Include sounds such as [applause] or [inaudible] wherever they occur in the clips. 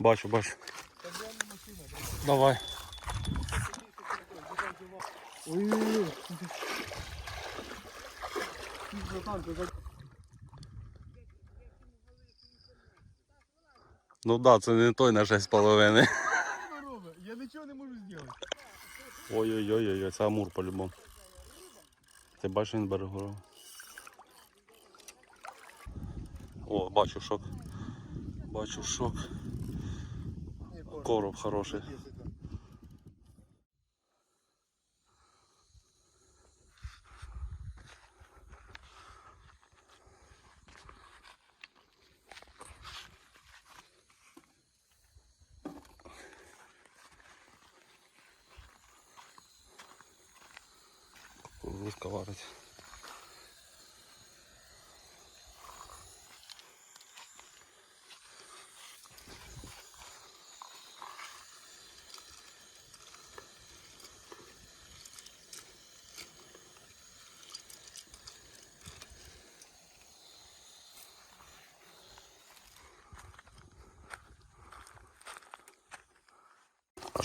Бачу, бачу. Давай. Ой-ой-ой. Ти так Ну да, це не той на 6,5. робить. Я нічого не можу зробити. Ой-ой-ой, це амур по-любому. Ти бачиш він берегоров. О, бачу шок. Бачу шок. Короб хороший. Кукурузка варить.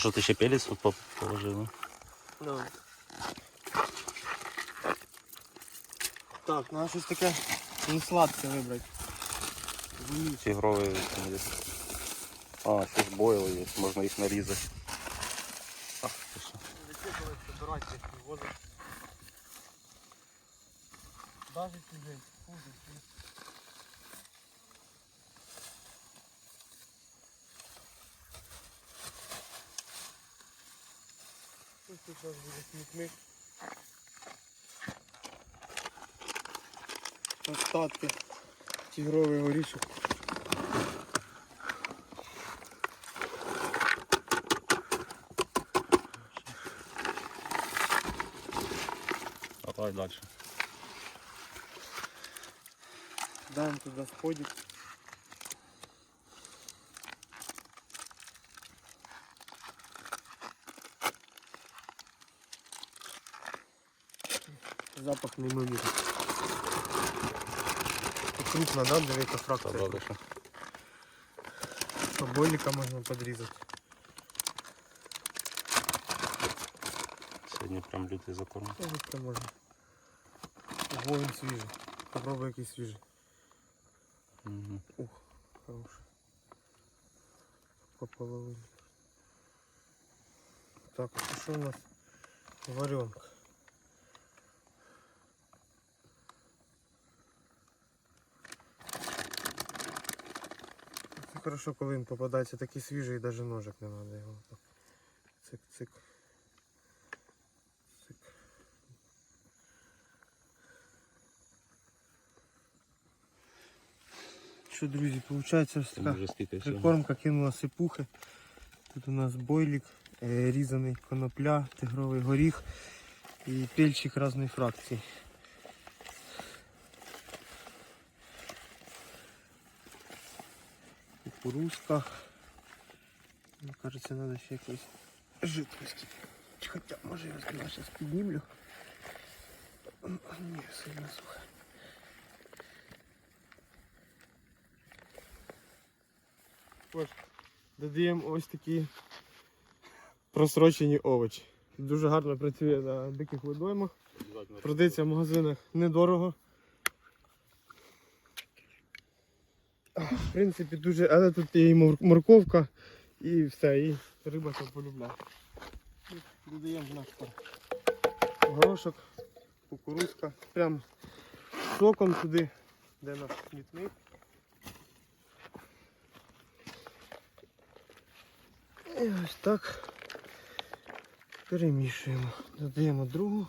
що ти ще пелець тут по- положив? Да. Так, треба щось таке не сладке вибрати. Тигровые там есть. А, ще ж бойли є, можна їх нарізати. Ах, ти що. Собирайте, возить. Даже сидеть, хуже. Тут сейчас буде смітник. Остатки. Тигровий горішок. Давай далі. Даємо туди сподік. Запах неймовірний. Крупно, да, дивіться фракція. Та далі. Побольника можна подрізати. Сьогодні прям лютий закорм. Це можна. Ого, він свіжий. Попробуй який свіжий. Угу. Ух, хороший. По половині. Так, а що у нас? Варенка. Хорошо, коли він попадається такий свіжий і навіть ножик не треба його. Цик-цик. Цик. Що, друзі, виходить ось така. Прикормка кинула сипухи. Тут у нас бойлік, е, різаний конопля, тигровий горіх і пельчик різної фракції. Кукурузка. Мені кажеться, треба ще якоїсь жидкості. Хоча, може я зараз піднімлю. Ні, сильно сухо. Ось, додаємо ось такі просрочені овочі. Дуже гарно працює на диких водоймах. Продається в магазинах недорого. В принципі, дуже, але тут є і морковка і все, і риба це полюбляє. Додаємо в пар. Горошок, кукурузка. Прям соком туди, де наш смітник. І ось так перемішуємо. Додаємо другу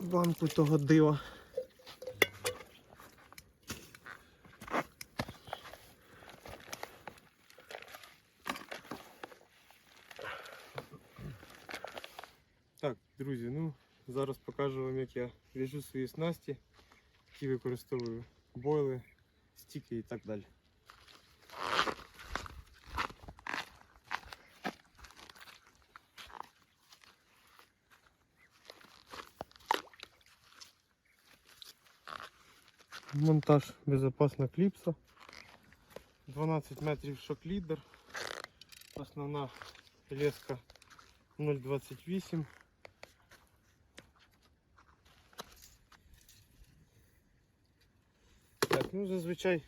банку того дива. Так, друзі, ну зараз покажу вам, як я в'яжу свої снасті, які використовую бойли, стіки і так далі. Монтаж безопасна кліпса. 12 метрів шок-лідер. Основна леска 0,28. Ну зазвичай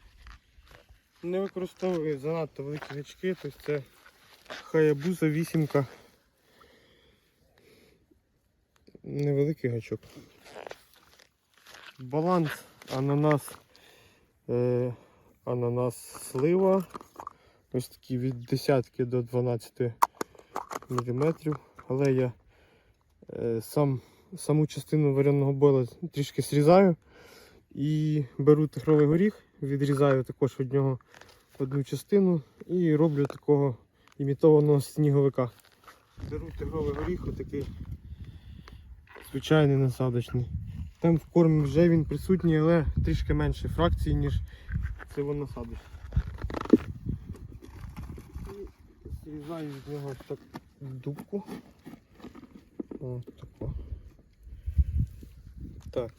не використовую занадто великі гачки, тобто це хаябуза вісімка. Невеликий гачок. Баланс ананас, е, ананас слива. Ось такі від десятки до 12 мм. Але я е, сам, саму частину вареного бойла трішки зрізаю і беру тихровий горіх, відрізаю також від нього одну частину і роблю такого імітованого сніговика. Беру тигровий горіх, отакий звичайний насадочний. Там в кормі вже він присутній, але трішки менше фракції, ніж цього насадочний. І зрізаю від нього так дубку. Ось тако. Так.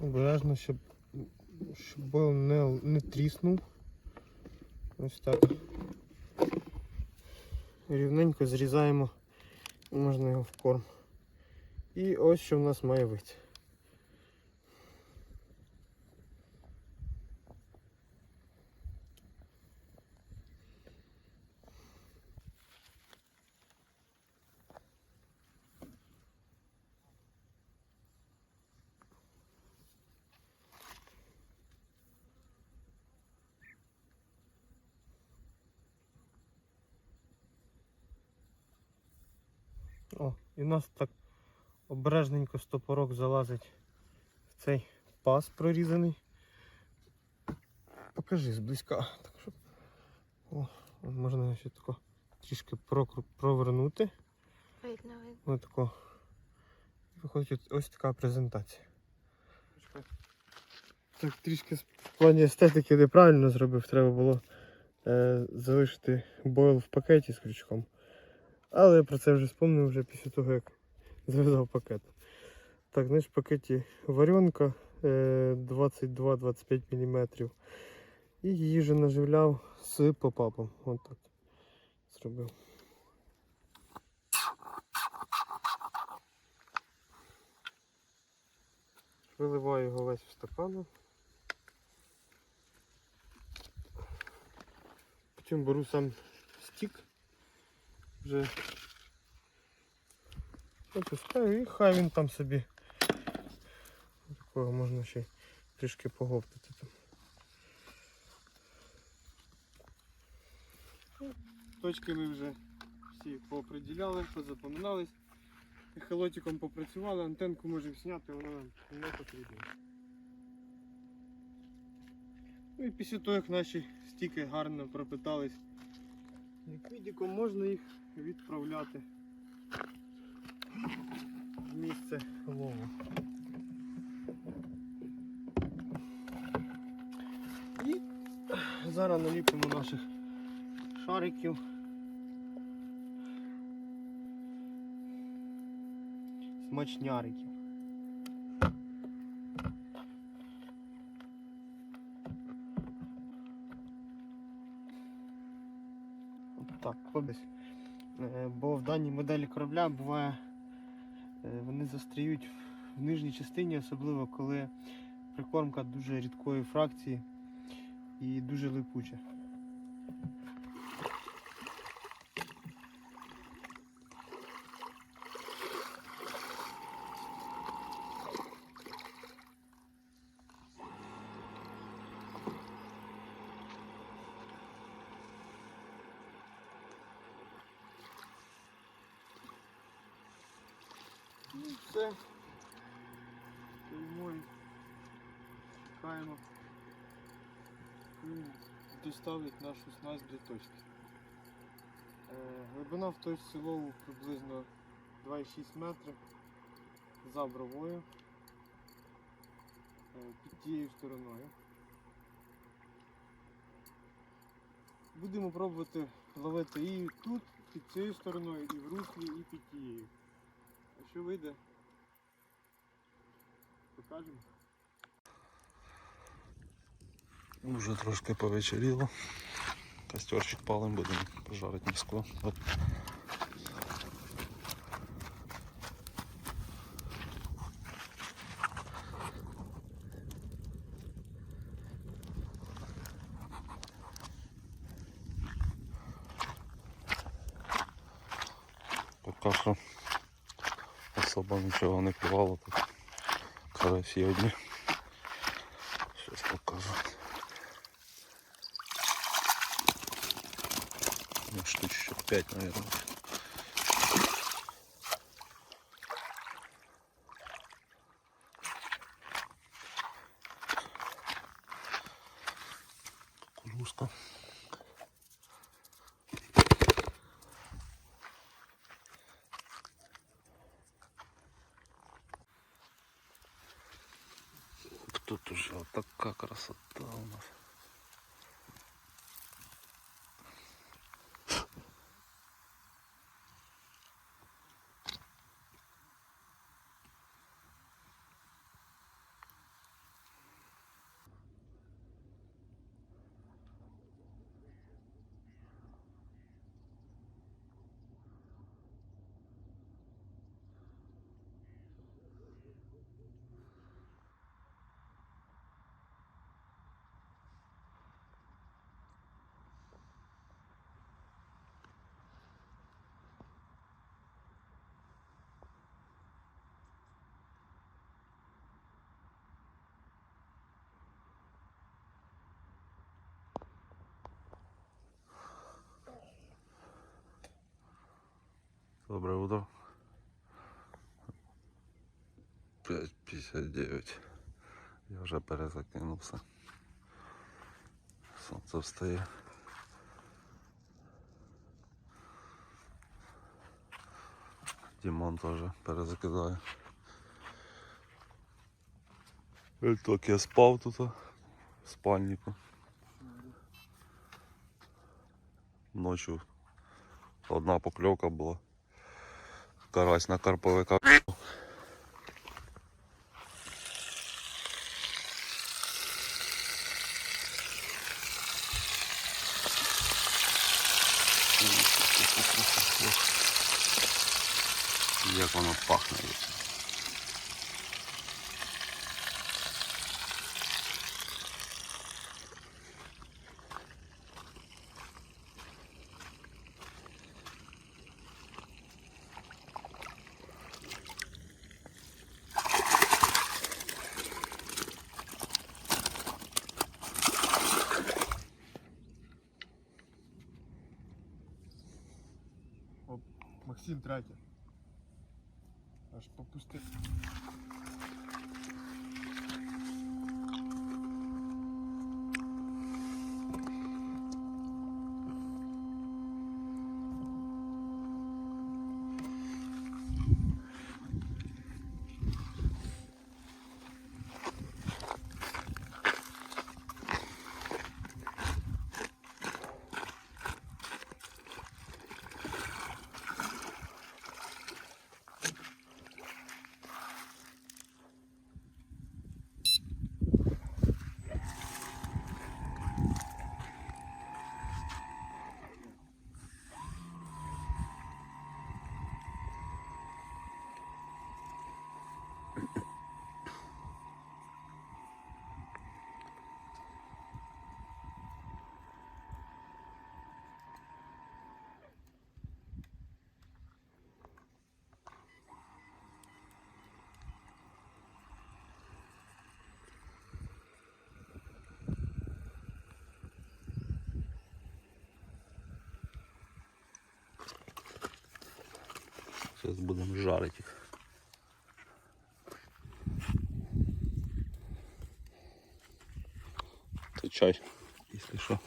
Обережно, щоб, щоб бойл не, не тріснув. Ось так. Рівненько зрізаємо, можна його в корм. І ось що в нас має вийти. О, і в нас так обережненько стопорок залазить в цей паз прорізаний. Покажи зблизька. Так, щоб... О, можна ще тако трішки провернути. Видно, видно. Ось тако. Виходить ось така презентація. Так, трішки в плані естетики неправильно зробив, треба було е, залишити бойл в пакеті з крючком. Але я про це вже спомнив вже після того, як зав'язав пакет. Так, знаєш, в пакеті варенка е, 22-25 мм. І її вже наживляв з попапом. От так зробив. Виливаю його весь в стакану. Потім беру сам стік. Вже опускаю і хай він там собі. Такого можна ще трішки поговтати там. Точки ми вже всі пооприділяли, позапоминались. Ехолотиком попрацювали, антенку можемо зняти, вона нам не потрібна. Ну і після того, як наші стіки гарно пропитались ліквідіком, можна їх відправляти в місце лову. І зараз наліпимо наших шариків. Смачняриків. Так, подесь. Е, Бо в даній моделі корабля буває, е, вони застріють в нижній частині, особливо коли прикормка дуже рідкої фракції і дуже липуча. І все. І чекаємо. Доставить нашу снасть до точки. Е, глибина в точці лову приблизно 2,6 метри за бровою е, під тією стороною. Будемо пробувати ловити і тут, під цією стороною, і в руслі, і під тією. Що вийде? Покажемо. Уже трошки повечеріло. Костерчик палим, будемо пожарити м'яско. От. Поки що особо нічого не клювало тут. Карасі одні. Щось покажу. Ну, штучек 5, наверное. Кукурузка. Тут уже вот такая красота у нас. Доброе утро. 5.59. Я вже перезакинувся. Сонце встає. Дімон теж перезакидає. Так я спав тут в спальнику. Ночью одна покльовка була. Карась на карповика. Як воно пахне. Оп, Максим третє. Аж попустив. Зараз будемо жарити їх. Це чай, якщо що.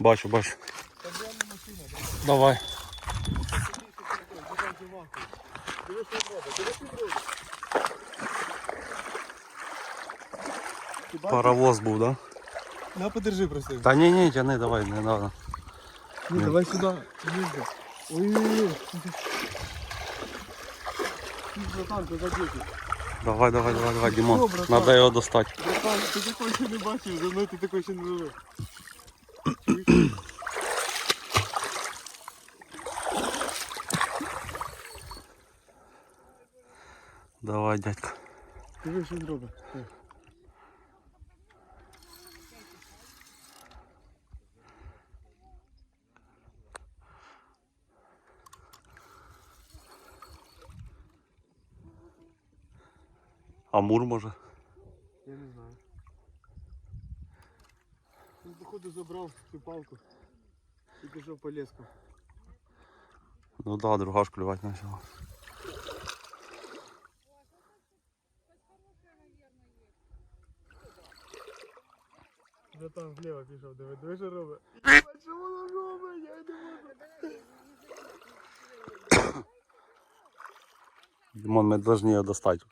Бачу, бачу. бачиш? Паровоз був, да? На, подержи просто. Та ні, ні, тяни, давай, не надо. Ні, давай сюди. Їзди. Ой-ой-ой. Ти, братан, ти задіти. Давай, давай, давай, давай, Дімон. Добре, так. Надо його достати. Братан, ти такого ще не бачив, за мною ти такого ще не ловив. Давай, дядько. Диви, що зробить. Ти. Амур може. Я не знаю. Він, походу, забрав цю палку і пішов по леску. Ну да, друга ж клювати почала. Вже там вліво пішов, диви, диви, що робить. Що воно робить? Я не можу. Димон, ми повинні його достати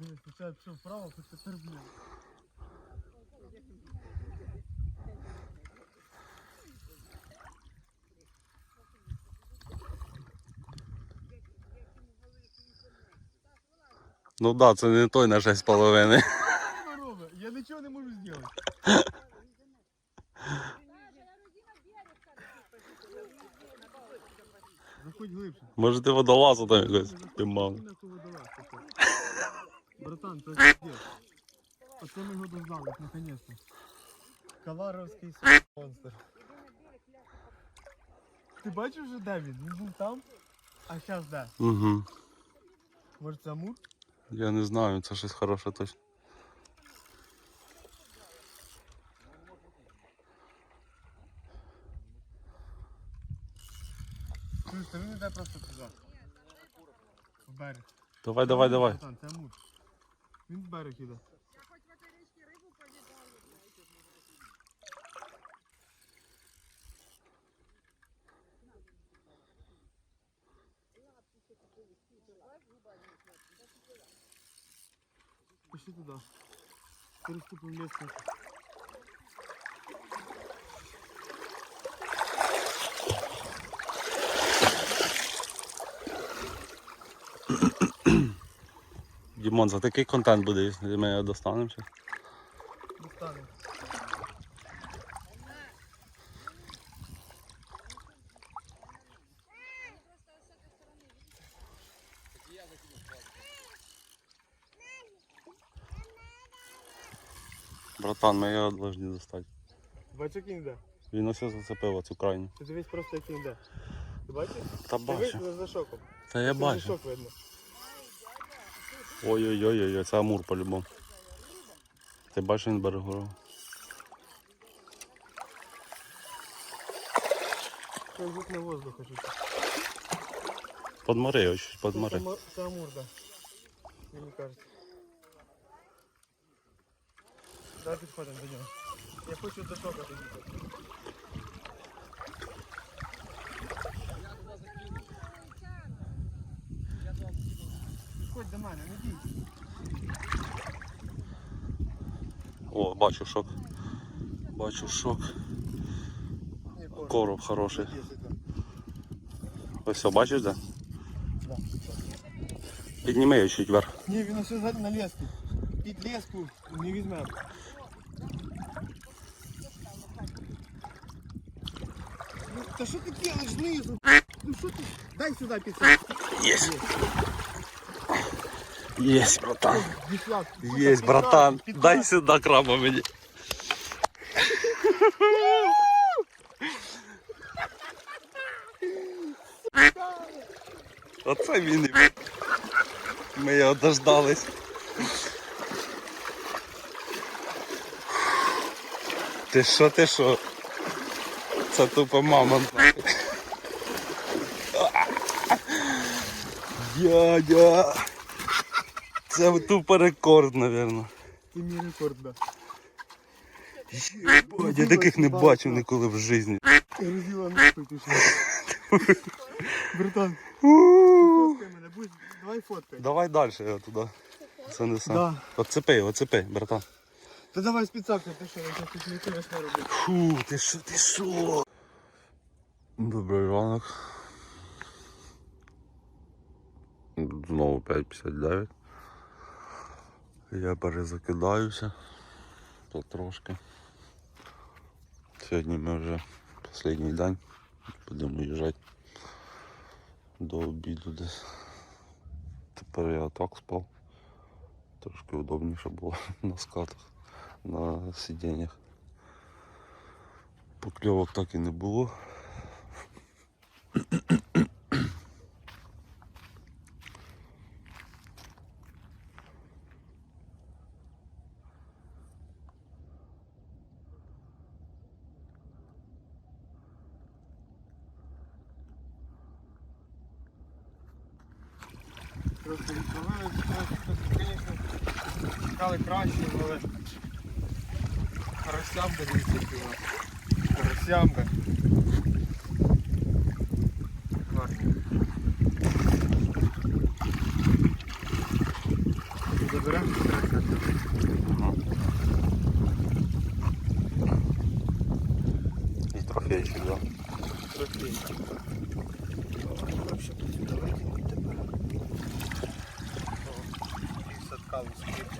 Дивись, спочатку пішов вправо, потім тепер вліво. Ну да, це не той на 6,5. [laughs] Що? Я нічого не можу зробити. Заходь глибше. Може ти водолазу там якось. Ти такой. Братан, це пиздец. Оце ми його дождались, наконец-то. Каларовський монстр. Ти бачив вже де він? Він був там, а зараз де? Угу. Може це Амур? Я не знаю, це щось хороше точно. Чуєш, та він іде просто туди. В берег. Давай, давай, давай. Братан, це Амур. Він в берег іде. Пішли туди. Переступимо лестницю. Дімон, за такий контент буде, ми його достанемо. Достанемо. Братан, ми його повинні достати. Бачиш, як він? Він ось зацепив оцю крайню. Ти дивись просто, як він йде. Ти бачиш? Та Дивись бачу. за- за шоком. Та я бачу. шок видно. Ой-ой-ой, це Амур по-любому. Ти бачиш, він бере гору. Звук на воздух хочу. Подмори його чуть, подмори. Це, Амур, да. Мені кажеться. Давай підходимо до нього. Я хочу до шока доїхати. Підходь до мене, не бійся. О, бачу шок. Бачу шок. Ні, короб. Короб хороший. Є, є, да. Ось все, бачиш, де? Да. Підніми його чуть вверх. Ні, він ось ззаді на леску. Під леску не візьмемо. Ну, та що ти робиш знизу? Ну що ти? Дай сюди підсадку. Єсть. Єсть, братан. Єсть, братан. Дай сюди краба мені. Оце він. Ми його дождались. Ти що, ти що? Це тупо мамонт. Дядя. Це тупо рекорд, мабуть. Ти мій рекорд, да. Єбать, я таких не бачив ніколи в житті. Братан, фоткай мене, будь, давай фоткай. Давай далі я туди. Це не сам. Да. Оцепи, оцепи, братан. Та давай спецакцію, ти що, я тут нічого не знаю. Фу, ти що, ти що? Добрий ранок. Знову 5.59. Я перезакидаюся потрошки. Сьогодні ми вже останній день. Будемо їжджати до обіду десь. Тепер я так спав. Трошки удобніше було [laughs] на скатах, на сидіннях. Покльовок так і не було. Трохи відправили, звісно, чекали краще, але карасямка дивіться. Карасямка. Гарно. Заберемо карася. І трофейчик, да. Вообще давайте тепер. І садка вискрипне.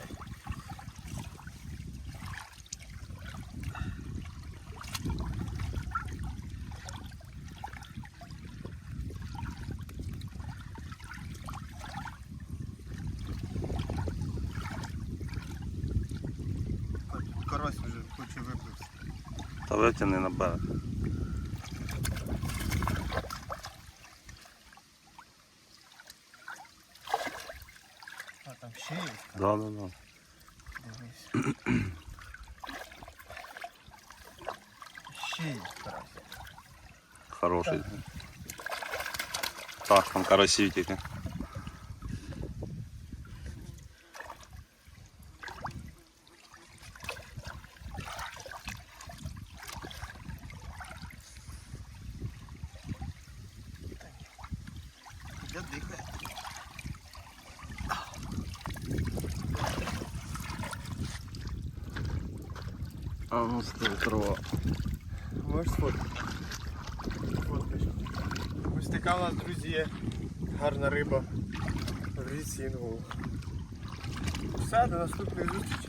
Карась вже хоче випливти. Та витягни на берег. А там ще є? Да, да, да. Дивись. Ще є карась. Хороший. Так, там карасі тільки. Я дихаю. А ну стой, трава. Можеш сфоткати? Фоткаєш. Ось така у нас, друзі, є гарна риба Інгул. Все, до наступної зустрічі.